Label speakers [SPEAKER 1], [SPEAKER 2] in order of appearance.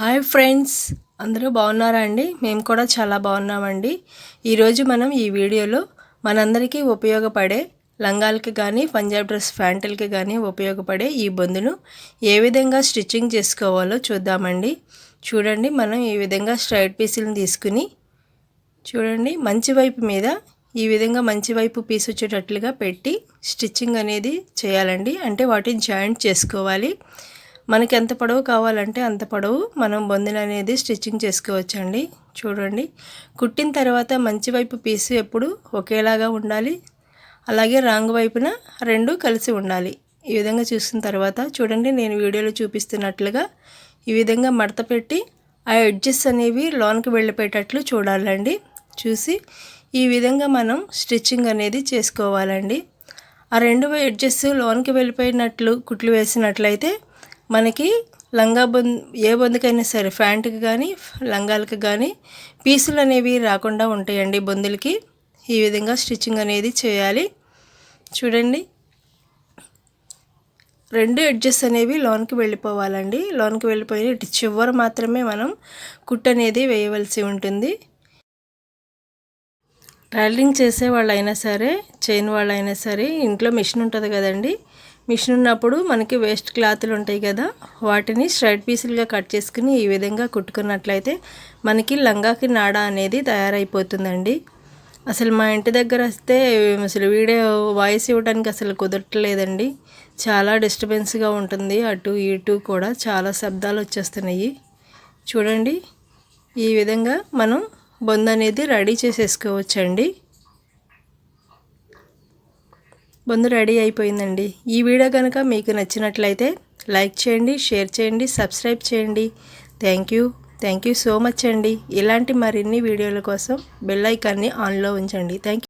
[SPEAKER 1] Hi friends అందరూ బాగున్నారా అండి? మేము కూడా చాలా బాగున్నామండి. ఈరోజు మనం ఈ వీడియోలో మనందరికీ ఉపయోగపడే లంగాలకి కానీ పంజాబ్ డ్రెస్ ప్యాంటులకి కానీ ఉపయోగపడే ఈ బొందును ఏ విధంగా స్టిచ్చింగ్ చేసుకోవాలో చూద్దామండి. చూడండి మనం ఈ విధంగా స్ట్రైట్ పీసులను తీసుకుని చూడండి మంచి వైపు మీద ఈ విధంగా మంచి వైపు పీస్ వచ్చేటట్లుగా పెట్టి స్టిచ్చింగ్ అనేది చేయాలండి. అంటే వాటిని జాయింట్ చేసుకోవాలి. మనకి ఎంత పొడవు కావాలంటే అంత పొడవు. మనం బొందిన అనేది స్టిచ్చింగ్ చేసుకోవచ్చండి. చూడండి. కుట్టిన తర్వాత మంచి వైపు పీసు ఎప్పుడు ఒకేలాగా ఉండాలి. అలాగే రాంగ్ వైపున రెండు కలిసి ఉండాలి. ఈ విధంగా చూసిన తర్వాత చూడండి నేను వీడియోలో చూపిస్తున్నట్లుగా ఈ విధంగా మడత పెట్టి ఆ ఎడ్జెస్ అనేవి లోన్కి వెళ్ళిపోయేటట్లు చూడాలండి. చూసి ఈ విధంగా మనం స్టిచ్చింగ్ అనేది చేసుకోవాలండి. ఆ రెండు ఎడ్జెస్ లోన్కి వెళ్ళిపోయినట్లు కుట్లు వేసినట్లయితే మనకి లంగా బొంద్ ఏ బొందుకైనా సరే ప్యాంటుకి కానీ లంగాలకు కానీ పీసులు అనేవి రాకుండా ఉంటాయండి బొందులకి. ఈ విధంగా స్టిచ్చింగ్ అనేది చేయాలి. చూడండి. రెండు ఎడ్జెస్ అనేవి లోన్కి వెళ్ళిపోవాలండి. లోన్కి వెళ్ళిపోయి ఇటు చివర మాత్రమే మనం కుట్ అనేది వేయవలసి ఉంటుంది. టైలరింగ్ చేసే వాళ్ళైనా సరే చైన్ వాళ్ళైనా సరే ఇంట్లో మిషన్ ఉంటుంది కదండి. మిషన్ ఉన్నప్పుడు మనకి వేస్ట్ క్లాతులు ఉంటాయి కదా వాటిని స్ట్రైట్ పీసులుగా కట్ చేసుకుని ఈ విధంగా కుట్టుకున్నట్లయితే మనకి లంగాకి నాడ అనేది తయారైపోతుందండి. అసలు మా ఇంటి దగ్గర వస్తే అసలు వీడియో వాయిస్ ఇవ్వడానికి అసలు కుదరట్లేదండి. చాలా డిస్టర్బెన్స్గా ఉంటుంది. అటు ఇటు కూడా చాలా శబ్దాలు వచ్చేస్తున్నాయి. చూడండి ఈ విధంగా మనం బొంద అనేది రెడీ చేసేసుకోవచ్చండి. బొందు రెడీ అయిపోయిందండి. ఈ వీడియో కనుక మీకు నచ్చినట్లయితే లైక్ చేయండి షేర్ చేయండి సబ్స్క్రైబ్ చేయండి. Thank you. Thank you so much అండి. ఇలాంటి మరిన్ని వీడియోల కోసం బెల్ ఐకాన్ని ఆన్లో ఉంచండి. థ్యాంక్